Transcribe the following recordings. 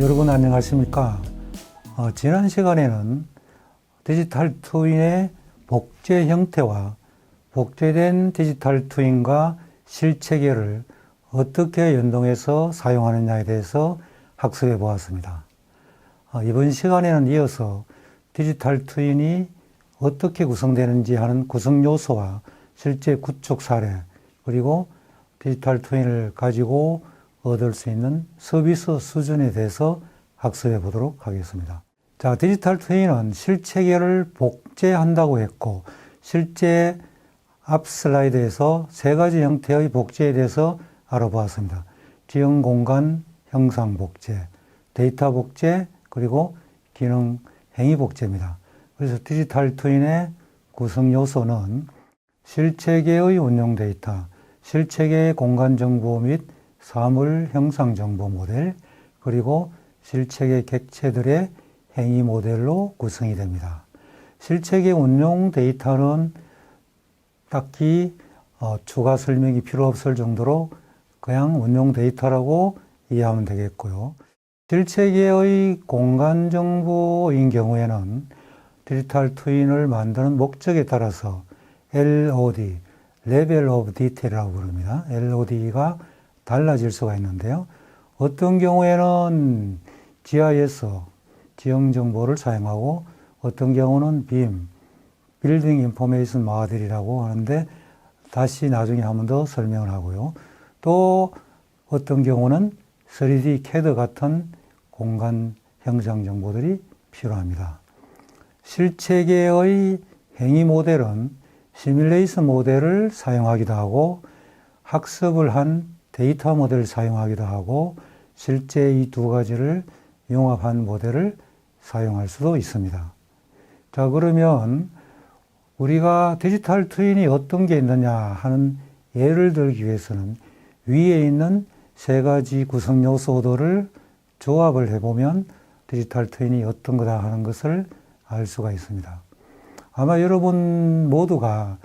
여러분 안녕하십니까? 어, 지난 시간에는 디지털 트윈의 복제 형태와 복제된 디지털 트윈과 실체계를 어떻게 연동해서 사용하느냐에 대해서 학습해 보았습니다. 어, 이번 시간에는 이어서 디지털 트윈이 어떻게 구성되는지 하는 구성 요소와 실제 구축 사례 그리고 디지털 트윈을 가지고 얻을 수 있는 서비스 수준에 대해서 학습해 보도록 하겠습니다. 자, 디지털 트윈은 실체계를 복제한다고 했고 실제 앞 슬라이드에서 세 가지 형태의 복제에 대해서 알아보았습니다. 지형 공간 형상 복제, 데이터 복제, 그리고 기능 행위 복제입니다. 그래서 디지털 트윈의 구성 요소는 실체계의 운용 데이터, 실체계의 공간 정보 및 사물 형상 정보 모델, 그리고 실체계 객체들의 행위 모델로 구성이 됩니다. 실체계 운용 데이터는 딱히 어, 추가 설명이 필요 없을 정도로 그냥 운용 데이터라고 이해하면 되겠고요. 실체계의 공간 정보인 경우에는 디지털 트윈을 만드는 목적에 따라서 LOD, 레벨 오브 디테일이라고 부릅니다. LOD가 달라질 수가 있는데요. 어떤 경우에는 GIS, 지형 정보를 사용하고 어떤 경우는 BIM, 빌딩 인포메이션 모델이라고 하는데 다시 나중에 한 번 더 설명을 하고요. 또 어떤 경우는 3D CAD 같은 공간 형상 정보들이 필요합니다. 실체계의 행위 모델은 시뮬레이션 모델을 사용하기도 하고 학습을 한 데이터 모델을 사용하기도 하고 실제 이 두 가지를 융합한 모델을 사용할 수도 있습니다. 자, 그러면 우리가 디지털 트윈이 어떤 게 있느냐 하는 예를 들기 위해서는 위에 있는 세 가지 구성 요소들을 조합을 해보면 디지털 트윈이 어떤 거다 하는 것을 알 수가 있습니다. 아마 여러분 모두가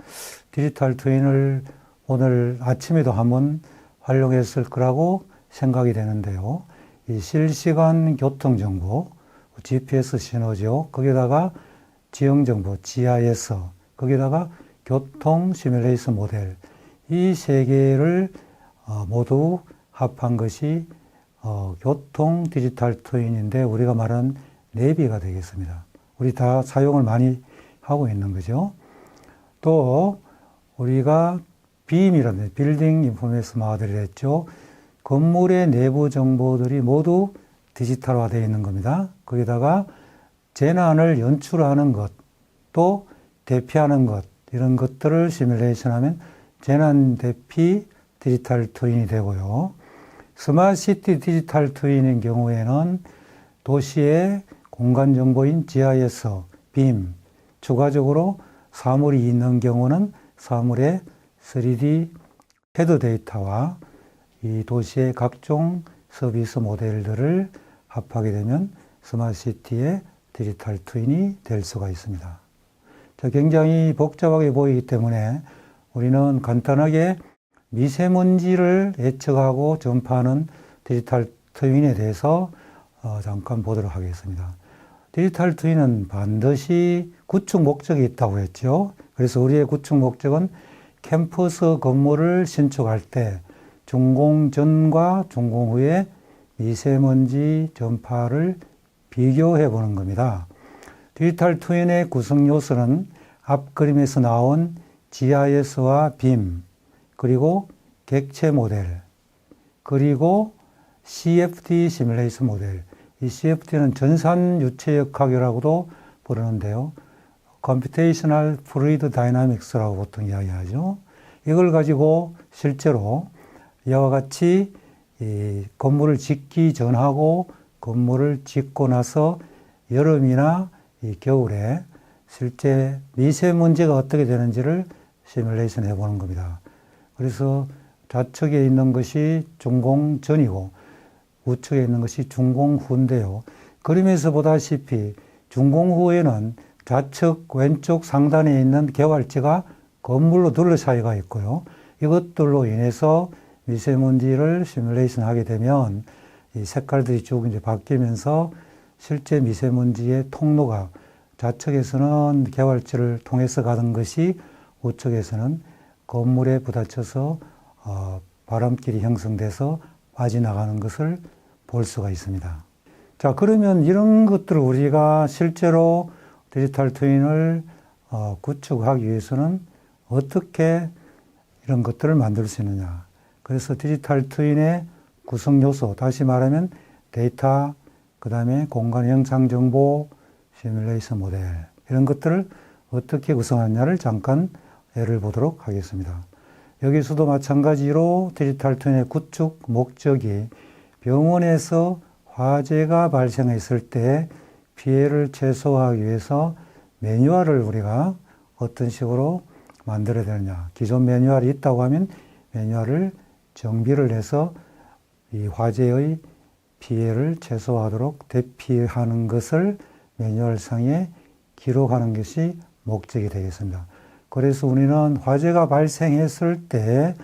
디지털 트윈을 오늘 아침에도 한번 활용했을 거라고 생각이 되는데요. 이 실시간 교통 정보, GPS 신호죠. 거기다가 지형 정보, GIS, 거기다가 교통 시뮬레이션 모델, 이 세 개를 어, 모두 합한 것이 어, 교통 디지털 트윈인데 우리가 말하는 내비가 되겠습니다. 우리 다 사용을 많이 하고 있는 거죠. 또 우리가 BIM이라는 빌딩 인포메이션 모델을 했죠. 건물의 내부 정보들이 모두 디지털화 되어 있는 겁니다. 거기다가 재난을 연출하는 것, 또 대피하는 것, 이런 것들을 시뮬레이션 하면 재난 대피 디지털 트윈이 되고요. 스마트 시티 디지털 트윈인 경우에는 도시의 공간 정보인 GIS, BIM, 추가적으로 사물이 있는 경우는 사물의 3D 헤드 데이터와 이 도시의 각종 서비스 모델들을 합하게 되면 스마트 시티의 디지털 트윈이 될 수가 있습니다. 굉장히 복잡하게 보이기 때문에 우리는 간단하게 미세먼지를 예측하고 전파하는 디지털 트윈에 대해서 어, 잠깐 보도록 하겠습니다. 디지털 트윈은 반드시 구축 목적이 있다고 했죠. 그래서 우리의 구축 목적은 캠퍼스 건물을 신축할 때 준공 전과 준공 후에 미세먼지 전파를 비교해 보는 겁니다. 디지털 트윈의 구성 요소는 앞 그림에서 나온 GIS와 BIM, 그리고 객체 모델, 그리고 CFD 시뮬레이션 모델. 이 CFD는 전산 유체 역학이라고도 부르는데요. Computational Fluid Dynamics라고 보통 이야기하죠. 이걸 가지고 실제로 이와 같이 이 건물을 짓기 전하고 건물을 짓고 나서 여름이나 이 겨울에 실제 미세먼지가 어떻게 되는지를 시뮬레이션 해보는 겁니다. 그래서 좌측에 있는 것이 준공 전이고 우측에 있는 것이 준공 후인데요. 그림에서 보다시피 준공 후에는 좌측 왼쪽 상단에 있는 개활지가 건물로 둘러싸여가 있고요. 이것들로 인해서 미세먼지를 시뮬레이션 하게 되면 이 색깔들이 쭉 이제 바뀌면서 실제 미세먼지의 통로가 좌측에서는 개활지를 통해서 가는 것이 우측에서는 건물에 부딪혀서 어, 바람길이 형성돼서 빠져나가는 것을 볼 수가 있습니다. 자, 그러면 이런 것들을 우리가 실제로 디지털 트윈을 어, 구축하기 위해서는 어떻게 이런 것들을 만들 수 있느냐. 그래서 디지털 트윈의 구성 요소, 다시 말하면 데이터, 그 다음에 공간 영상 정보, 시뮬레이션 모델, 이런 것들을 어떻게 구성하느냐를 잠깐 예를 보도록 하겠습니다. 여기서도 마찬가지로 디지털 트윈의 구축 목적이 병원에서 화재가 발생했을 때 피해를 최소화하기 위해서 매뉴얼을 우리가 어떤 식으로 만들어야 되느냐. 기존 매뉴얼이 있다고 하면 매뉴얼을 정비를 해서 이 화재의 피해를 최소화하도록 대피하는 것을 매뉴얼상에 기록하는 것이 목적이 되겠습니다. 그래서 우리는 화재가 발생했을 때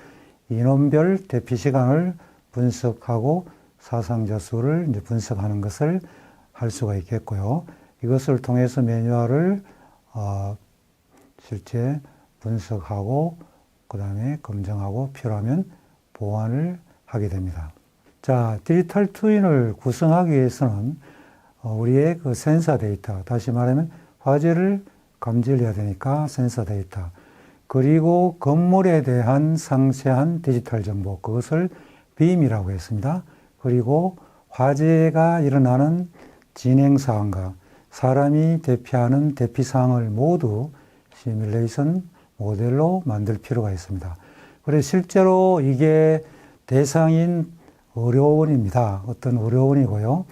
인원별 대피 시간을 분석하고 사상자 수를 분석하는 것을 할 수가 있겠고요. 이것을 통해서 매뉴얼을 어, 실제 분석하고 그 다음에 검증하고 필요하면 보완을 하게 됩니다. 자, 디지털 트윈을 구성하기 위해서는 어, 우리의 그 센서 데이터, 다시 말하면 화재를 감지를 해야 되니까 센서 데이터, 그리고 건물에 대한 상세한 디지털 정보, 그것을 빔이라고 했습니다. 그리고 화재가 일어나는 진행 사항과 사람이 대피하는 대피 사항을 모두 시뮬레이션 모델로 만들 필요가 있습니다. 그래서 실제로 이게 대상인 의료원입니다. 어떤 의료원이고요.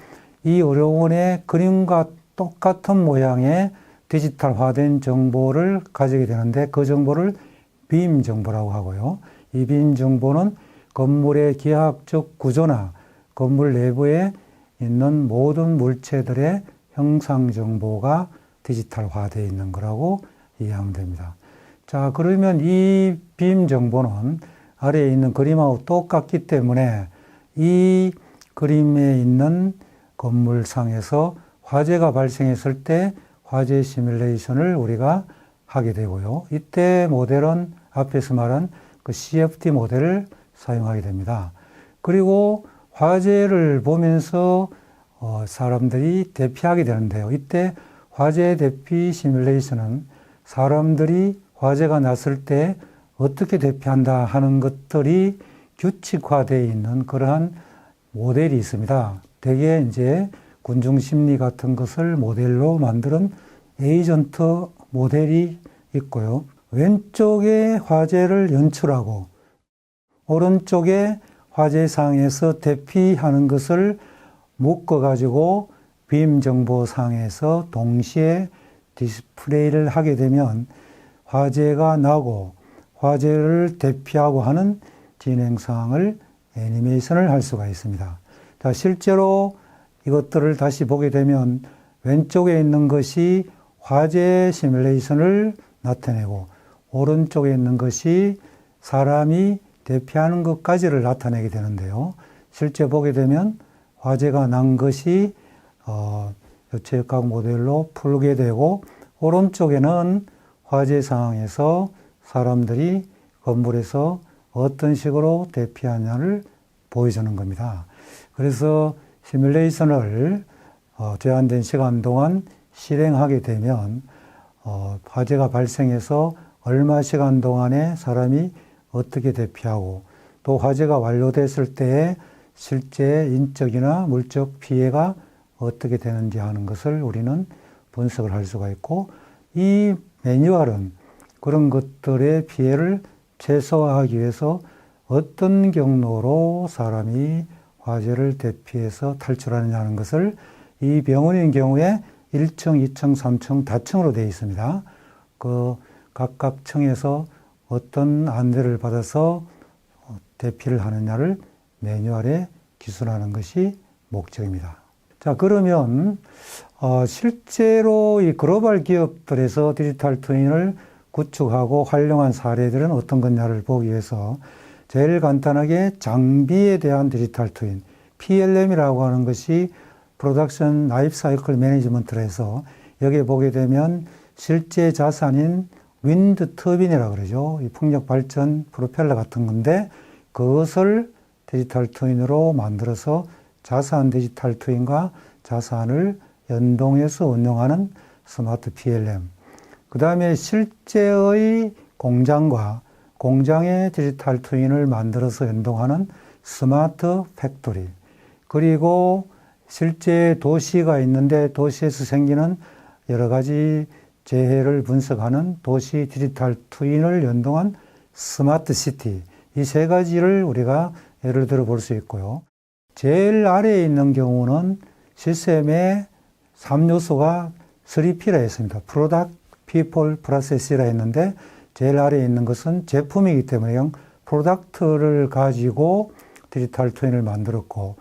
이 의료원의 그림과 똑같은 모양의 디지털화된 정보를 가지게 되는데 그 정보를 빔 정보라고 하고요. 이 빔 정보는 건물의 기하학적 구조나 건물 내부에 있는 모든 물체들의 형상 정보가 디지털화되어 있는 거라고 이해하면 됩니다. 자, 그러면 이 빔 정보는 아래에 있는 그림하고 똑같기 때문에 이 그림에 있는 건물상에서 화재가 발생했을 때 화재 시뮬레이션을 우리가 하게 되고요. 이때 모델은 앞에서 말한 그 CFD 모델을 사용하게 됩니다. 그리고 화재를 보면서 어, 사람들이 대피하게 되는데요. 이때 화재 대피 시뮬레이션은 사람들이 화재가 났을 때 어떻게 대피한다 하는 것들이 규칙화되어 있는 그러한 모델이 있습니다. 대개 이제 군중 심리 같은 것을 모델로 만드는 에이전트 모델이 있고요. 왼쪽에 화재를 연출하고 오른쪽에 화재상에서 대피하는 것을 묶어가지고 빔 정보상에서 동시에 디스플레이를 하게 되면 화재가 나고 화재를 대피하고 하는 진행 사항을 애니메이션을 할 수가 있습니다. 자, 실제로 이것들을 다시 보게 되면 왼쪽에 있는 것이 화재 시뮬레이션을 나타내고 오른쪽에 있는 것이 사람이 대피하는 것까지를 나타내게 되는데요. 실제 보게 되면 화재가 난 것이 어, 요체역학 모델로 풀게 되고 오른쪽에는 화재 상황에서 사람들이 건물에서 어떤 식으로 대피하냐를 보여주는 겁니다. 그래서 시뮬레이션을 어, 제한된 시간 동안 실행하게 되면 어, 화재가 발생해서 얼마 시간 동안에 사람이 어떻게 대피하고 또 화재가 완료됐을 때에 실제 인적이나 물적 피해가 어떻게 되는지 하는 것을 우리는 분석을 할 수가 있고 이 매뉴얼은 그런 것들의 피해를 최소화하기 위해서 어떤 경로로 사람이 화재를 대피해서 탈출하느냐 하는 것을 이 병원인 경우에 1층, 2층, 3층 다층으로 되어 있습니다. 그 각각 층에서 어떤 안내를 받아서 대피를 하느냐를 매뉴얼에 기술하는 것이 목적입니다. 자, 그러면 어, 실제로 이 글로벌 기업들에서 디지털 트윈을 구축하고 활용한 사례들은 어떤 거냐를 보기 위해서 제일 간단하게 장비에 대한 디지털 트윈, PLM이라고 하는 것이 프로덕션 라이프 사이클 매니지먼트로 해서 여기에 보게 되면 실제 자산인 윈드 터빈이라고 그러죠. 이 풍력 발전 프로펠러 같은 건데 그것을 디지털 트윈으로 만들어서 자산 디지털 트윈과 자산을 연동해서 운영하는 스마트 PLM. 그 다음에 실제의 공장과 공장의 디지털 트윈을 만들어서 연동하는 스마트 팩토리. 그리고 실제 도시가 있는데 도시에서 생기는 여러 가지 재해를 분석하는 도시 디지털 트윈을 연동한 스마트 시티. 이 세 가지를 우리가 예를 들어 볼 수 있고요. 제일 아래에 있는 경우는 시스템의 3요소가 3P라 했습니다. 프로덕트, 피플, 프로세스라 했는데 제일 아래에 있는 것은 제품이기 때문에 형 프로덕트를 가지고 디지털 트윈을 만들었고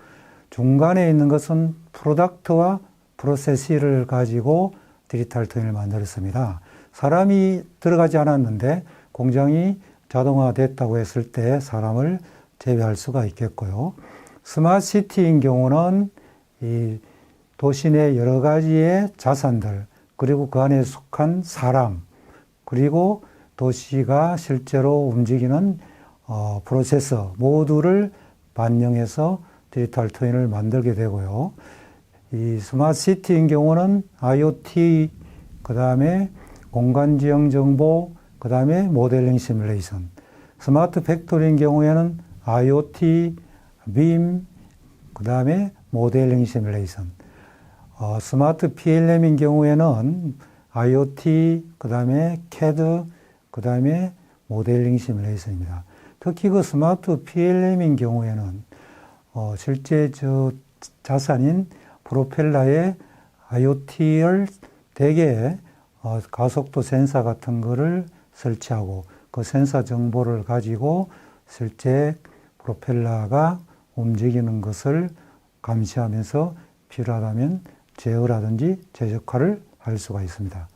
중간에 있는 것은 프로덕트와 프로세스를 가지고 디지털 트윈을 만들었습니다. 사람이 들어가지 않았는데 공장이 자동화됐다고 했을 때 사람을 제외할 수가 있겠고요. 스마트 시티인 경우는 이 도시 내 여러 가지의 자산들, 그리고 그 안에 속한 사람, 그리고 도시가 실제로 움직이는 어, 프로세서 모두를 반영해서 디지털 트윈을 만들게 되고요. 이 스마트 시티인 경우는 IoT, 그 다음에 공간 지형 정보, 그 다음에 모델링 시뮬레이션. 스마트 팩토리인 경우에는 IoT, 빔, 그 다음에 모델링 시뮬레이션. 어, 스마트 PLM인 경우에는 IoT, 그 다음에 CAD, 그 다음에 모델링 시뮬레이션입니다. 특히 그 스마트 PLM인 경우에는 어, 실제 저 자산인 프로펠러에 IoT를 대개 어, 가속도 센서 같은 거를 설치하고 그 센서 정보를 가지고 실제 프로펠러가 움직이는 것을 감시하면서 필요하다면 제어라든지 제적화를 할 수가 있습니다.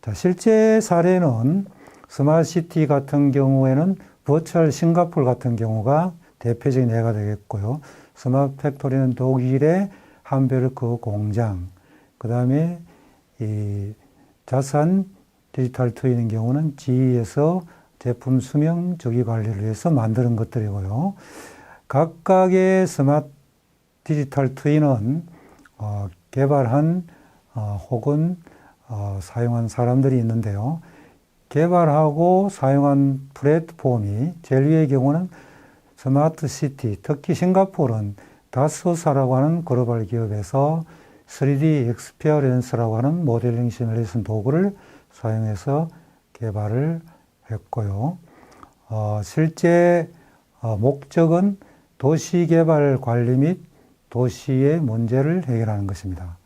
자, 실제 사례는 스마트 시티 같은 경우에는 버추얼 싱가폴 같은 경우가 대표적인 예가 되겠고요. 스마트 팩토리는 독일의 함베르크 공장, 그 다음에 이 자산 디지털 트윈인 경우는 GE에서 제품 수명 조기 관리를 위해서 만드는 것들이고요. 각각의 스마트 디지털 트윈은 어, 개발한 어, 혹은 어, 사용한 사람들이 있는데요. 개발하고 사용한 플랫폼이 위의 경우는 스마트 시티, 특히 싱가포르는 다스사라고 하는 글로벌 기업에서 3D 엑스피어런스라고 하는 모델링 시뮬레이션 도구를 사용해서 개발을 했고요. 어, 실제 어, 목적은 도시 개발 관리 및 도시의 문제를 해결하는 것입니다.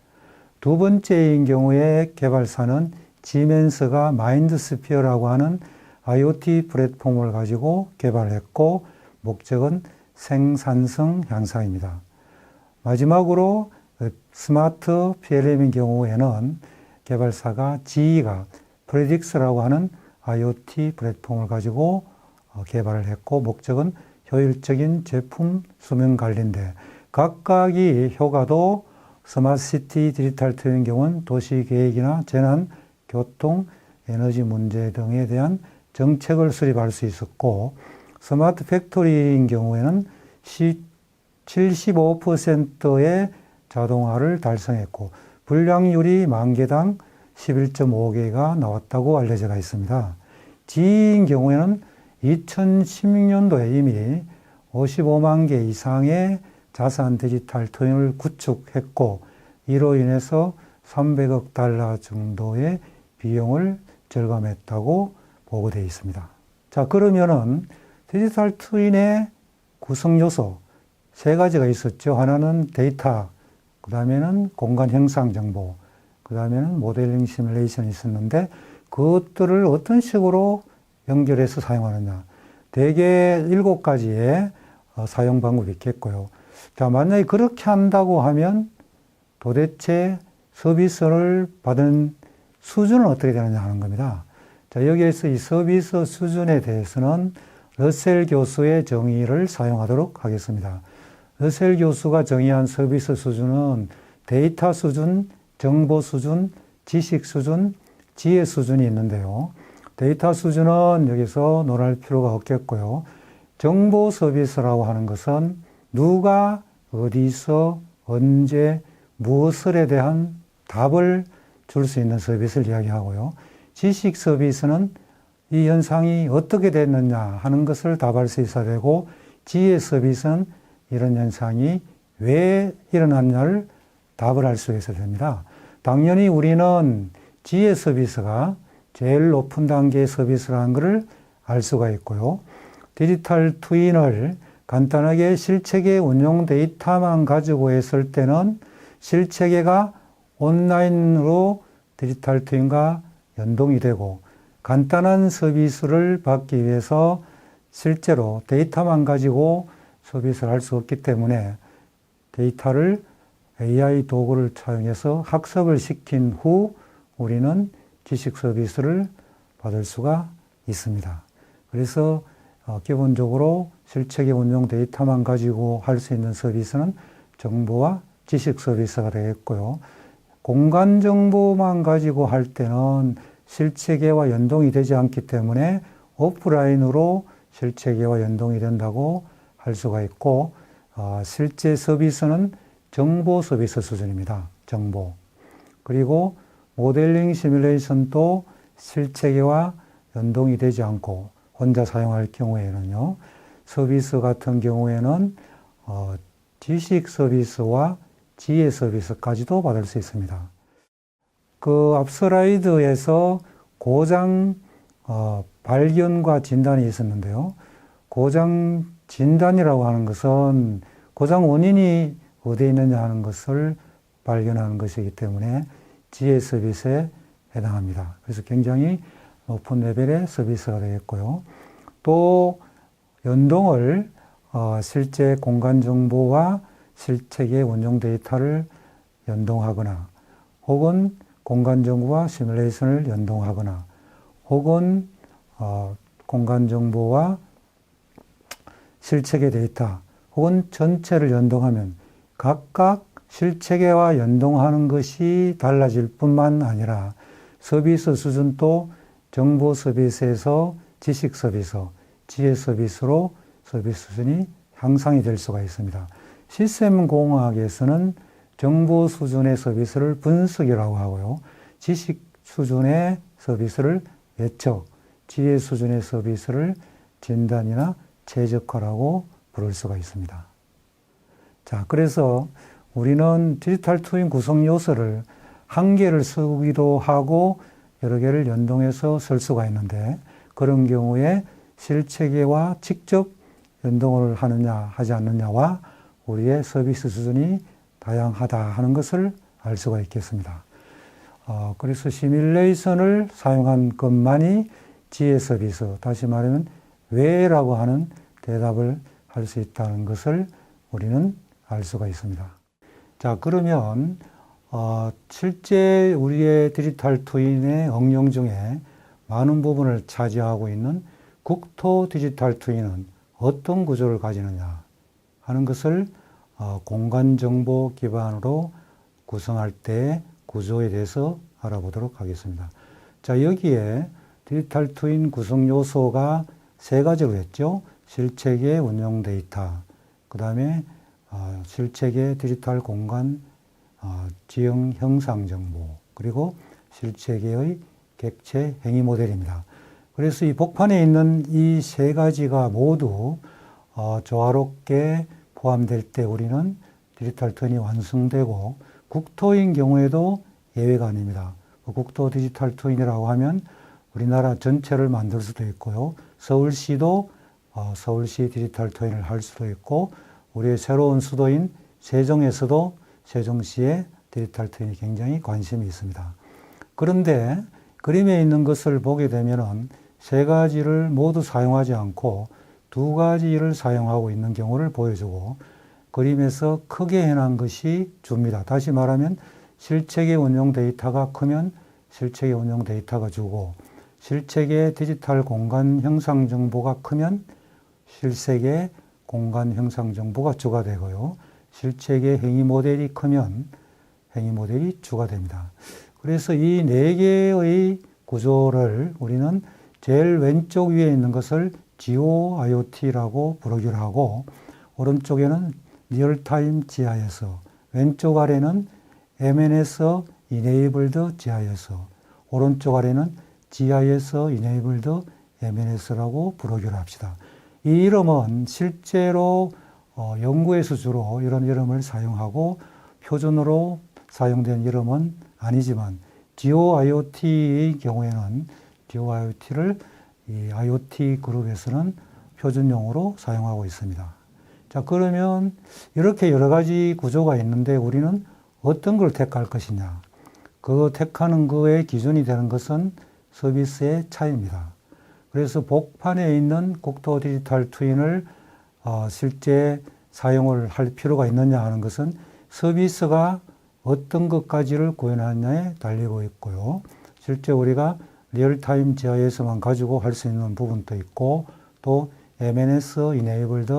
두 번째인 경우에 개발사는 지멘스가 마인드스피어라고 하는 IoT 플랫폼을 가지고 개발했고 목적은 생산성 향상입니다. 마지막으로 스마트 PLM인 경우에는 개발사가 GE가 프레딕스라고 하는 IoT 플랫폼을 가지고 어, 개발을 했고 목적은 효율적인 제품 수명 관리인데 각각이 효과도 스마트 시티 디지털 트윈 경우는 도시 계획이나 재난, 교통, 에너지 문제 등에 대한 정책을 수립할 수 있었고 스마트 팩토리인 경우에는 75%의 자동화를 달성했고 불량률이 만 개당 11.5개가 나왔다고 알려져 있습니다. G인 경우에는 2016년도에 이미 55만 개 이상의 자산 디지털 토인을 구축했고 이로 인해서 300억 달러 정도의 비용을 절감했다고 보고되어 있습니다. 자, 그러면은 디지털 트윈의 구성 요소 세 가지가 있었죠. 하나는 데이터, 그 다음에는 공간 형상 정보, 그 다음에는 모델링 시뮬레이션이 있었는데 그것들을 어떤 식으로 연결해서 사용하느냐. 대개 일곱 가지의 어, 사용 방법이 있겠고요. 자, 만약에 그렇게 한다고 하면 도대체 서비스를 받은 수준은 어떻게 되느냐 하는 겁니다. 자, 여기에서 이 서비스 수준에 대해서는 러셀 교수의 정의를 사용하도록 하겠습니다. 러셀 교수가 정의한 서비스 수준은 데이터 수준, 정보 수준, 지식 수준, 지혜 수준이 있는데요. 데이터 수준은 여기서 논할 필요가 없겠고요. 정보 서비스라고 하는 것은 누가 어디서 언제 무엇을에 대한 답을 줄 수 있는 서비스를 이야기하고요. 지식 서비스는 이 현상이 어떻게 됐느냐 하는 것을 답할 수 있어야 되고 지혜 서비스는 이런 현상이 왜 일어났냐를 답을 할 수 있어야 됩니다. 당연히 우리는 지혜 서비스가 제일 높은 단계의 서비스라는 것을 알 수가 있고요. 디지털 트윈을 간단하게 실체계 운용 데이터만 가지고 했을 때는 실체계가 온라인으로 디지털 트윈과 연동이 되고 간단한 서비스를 받기 위해서 실제로 데이터만 가지고 서비스를 할 수 없기 때문에 데이터를 AI 도구를 차용해서 학습을 시킨 후 우리는 지식 서비스를 받을 수가 있습니다. 그래서 어, 기본적으로 실체계 운용 데이터만 가지고 할 수 있는 서비스는 정보와 지식 서비스가 되겠고요. 공간 정보만 가지고 할 때는 실체계와 연동이 되지 않기 때문에 오프라인으로 실체계와 연동이 된다고 할 수가 있고 어, 실제 서비스는 정보 서비스 수준입니다. 정보. 그리고 모델링 시뮬레이션도 실체계와 연동이 되지 않고 혼자 사용할 경우에는요. 서비스 같은 경우에는 어, 지식 서비스와 지혜 서비스까지도 받을 수 있습니다. 그앞 슬라이드에서 고장 어, 발견과 진단이 있었는데요. 고장 진단이라고 하는 것은 고장 원인이 어디에 있느냐 하는 것을 발견하는 것이기 때문에 지혜 서비스에 해당합니다. 그래서 굉장히 높은 레벨의 서비스가 되겠고요. 또 연동을 어, 실제 공간 정보와 실체계 운용 데이터를 연동하거나 혹은 공간 정보와 시뮬레이션을 연동하거나 혹은 어, 공간 정보와 실체계 데이터 혹은 전체를 연동하면 각각 실체계와 연동하는 것이 달라질 뿐만 아니라 서비스 수준도 정보 서비스에서 지식 서비스, 지혜 서비스로 서비스 수준이 향상이 될 수가 있습니다. 시스템 공학에서는 정보 수준의 서비스를 분석이라고 하고요. 지식 수준의 서비스를 예측, 지혜 수준의 서비스를 진단이나 최적화라고 부를 수가 있습니다. 자, 그래서 우리는 디지털 트윈 구성 요소를 한 개를 쓰기도 하고 여러 개를 연동해서 쓸 수가 있는데 그런 경우에 실체계와 직접 연동을 하느냐 하지 않느냐와 우리의 서비스 수준이 다양하다 하는 것을 알 수가 있겠습니다. 어, 그래서 시뮬레이션을 사용한 것만이 지혜 서비스, 다시 말하면 왜라고 하는 대답을 할 수 있다는 것을 우리는 알 수가 있습니다. 자, 그러면 어, 실제 우리의 디지털 트윈의 응용 중에 많은 부분을 차지하고 있는 국토 디지털 트윈은 어떤 구조를 가지느냐 하는 것을 어, 공간 정보 기반으로 구성할 때 구조에 대해서 알아보도록 하겠습니다. 자, 여기에 디지털 트윈 구성 요소가 세 가지로 했죠. 실체계 운영 데이터, 그 다음에 어, 실체계 디지털 공간 어, 지형 형상 정보, 그리고 실체계의 객체 행위 모델입니다. 그래서 이 복판에 있는 이 세 가지가 모두 어, 조화롭게 포함될 때 우리는 디지털 턴이 완성되고 국토인 경우에도 예외가 아닙니다. 그 국토 디지털 트윈이라고 하면 우리나라 전체를 만들 수도 있고요. 서울시도 어, 서울시 디지털 트윈을 할 수도 있고 우리의 새로운 수도인 세종에서도 세종시의 디지털 트윈이 굉장히 관심이 있습니다. 그런데 그림에 있는 것을 보게 되면은 세 가지를 모두 사용하지 않고 두 가지를 사용하고 있는 경우를 보여주고 그림에서 크게 해놓은 것이 줍니다. 다시 말하면 실체계 운용 데이터가 크면 실체계 운용 데이터가 주고 실체계 디지털 공간 형상 정보가 크면 실세계 공간 형상 정보가 주가 되고요. 실책의 행위 모델이 크면 행위 모델이 주가 됩니다. 그래서 이 네 개의 구조를 우리는 제일 왼쪽 위에 있는 것을 GOIoT라고 부르기로 하고 오른쪽에는 리얼타임 GIS, 왼쪽 아래는 MNS Enabled GIS, 오른쪽 아래는 GIS Enabled MNS라고 부르기로 합시다. 이 이름은 실제로 어, 연구에서 주로 이런 이름을 사용하고 표준으로 사용된 이름은 아니지만 GOIoT의 경우에는 GOIoT를 이 IoT 그룹에서는 표준 용어로 사용하고 있습니다. 자, 그러면 이렇게 여러 가지 구조가 있는데 우리는 어떤 걸 택할 것이냐. 그 택하는 거의 기준이 되는 것은 서비스의 차이입니다. 그래서 복판에 있는 국토 디지털 트윈을 어, 실제 사용을 할 필요가 있느냐 하는 것은 서비스가 어떤 것까지를 구현하느냐에 달리고 있고요. 실제 우리가 리얼타임 GIS만 가지고 할 수 있는 부분도 있고 또 MNS Enabled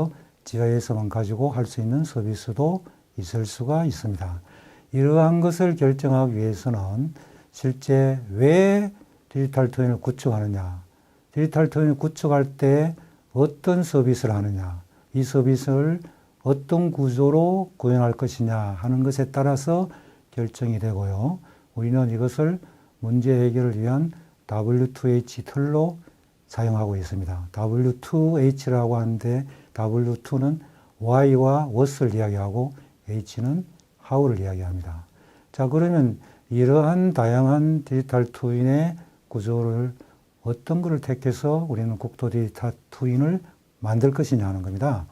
GIS만 가지고 할 수 있는 서비스도 있을 수가 있습니다. 이러한 것을 결정하기 위해서는 실제 왜 디지털 트윈을 구축하느냐, 디지털 트윈을 구축할 때 어떤 서비스를 하느냐, 이 서비스를 어떤 구조로 구현할 것이냐 하는 것에 따라서 결정이 되고요. 우리는 이것을 문제 해결을 위한 W2H 틀로 사용하고 있습니다. W2H라고 하는데 W2는 Why와 What을 이야기하고 H는 How를 이야기합니다. 자, 그러면 이러한 다양한 디지털 트윈의 구조를 어떤 것을 택해서 우리는 국토 디지털 트윈을 만들 것이냐 하는 겁니다.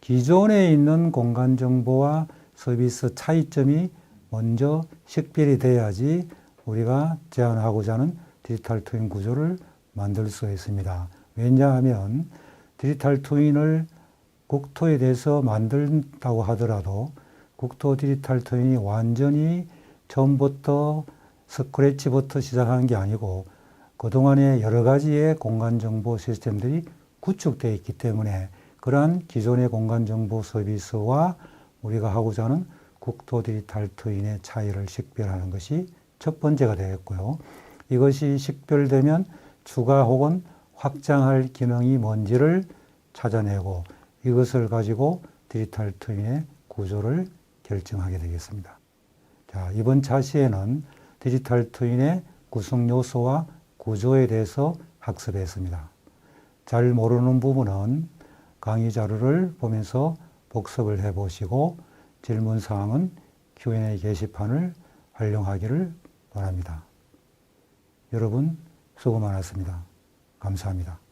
기존에 있는 공간 정보와 서비스 차이점이 먼저 식별이 돼야지 우리가 제안하고자 하는 디지털 트윈 구조를 만들 수 있습니다. 왜냐하면 디지털 트윈을 국토에 대해서 만든다고 하더라도 국토 디지털 트윈이 완전히 처음부터 스크래치부터 시작하는 게 아니고 그동안에 여러 가지의 공간 정보 시스템들이 구축되어 있기 때문에 그러한 기존의 공간 정보 서비스와 우리가 하고자 하는 국토 디지털 트윈의 차이를 식별하는 것이 첫 번째가 되겠고요. 이것이 식별되면 추가 혹은 확장할 기능이 뭔지를 찾아내고 이것을 가지고 디지털 트윈의 구조를 결정하게 되겠습니다. 자, 이번 차시에는 디지털 트윈의 구성 요소와 구조에 대해서 학습했습니다. 잘 모르는 부분은 강의 자료를 보면서 복습을 해 보시고 질문 사항은 Q&A 게시판을 활용하기를 바랍니다. 여러분 수고 많았습니다. 감사합니다.